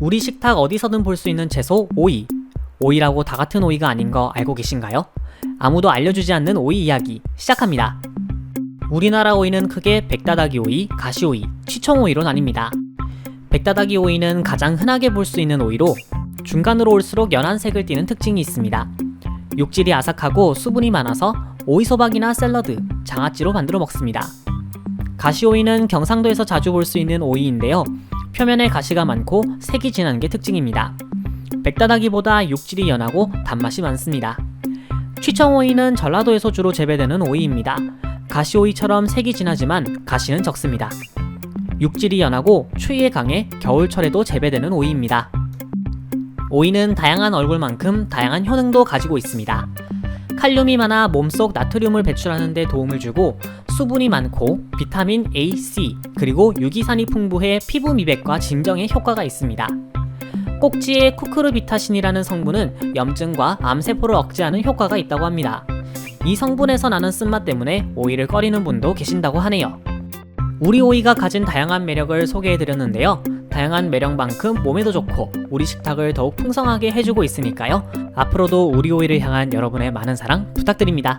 우리 식탁 어디서든 볼 수 있는 채소 오이. 오이라고 다 같은 오이가 아닌 거 알고 계신가요? 아무도 알려주지 않는 오이 이야기 시작합니다. 우리나라 오이는 크게 백다다기 오이, 가시오이, 취청오이로 나뉩니다. 백다다기 오이는 가장 흔하게 볼 수 있는 오이로 중간으로 올수록 연한 색을 띠는 특징이 있습니다. 육질이 아삭하고 수분이 많아서 오이소박이나 샐러드, 장아찌로 만들어 먹습니다. 가시오이는 경상도에서 자주 볼 수 있는 오이인데요. 표면에 가시가 많고 색이 진한 게 특징입니다. 백다다기보다 육질이 연하고 단맛이 많습니다. 취청오이는 전라도에서 주로 재배되는 오이입니다. 가시오이처럼 색이 진하지만 가시는 적습니다. 육질이 연하고 추위에 강해 겨울철에도 재배되는 오이입니다. 오이는 다양한 얼굴만큼 다양한 효능도 가지고 있습니다. 칼륨이 많아 몸속 나트륨을 배출하는 데 도움을 주고 수분이 많고 비타민 A, C 그리고 유기산이 풍부해 피부 미백과 진정에 효과가 있습니다. 꼭지의 쿠크르비타신이라는 성분은 염증과 암세포를 억제하는 효과가 있다고 합니다. 이 성분에서 나는 쓴맛 때문에 오이를 꺼리는 분도 계신다고 하네요. 우리 오이가 가진 다양한 매력을 소개해 드렸는데요. 다양한 매력만큼 몸에도 좋고 우리 식탁을 더욱 풍성하게 해주고 있으니까요. 앞으로도 우리 오이를 향한 여러분의 많은 사랑 부탁드립니다.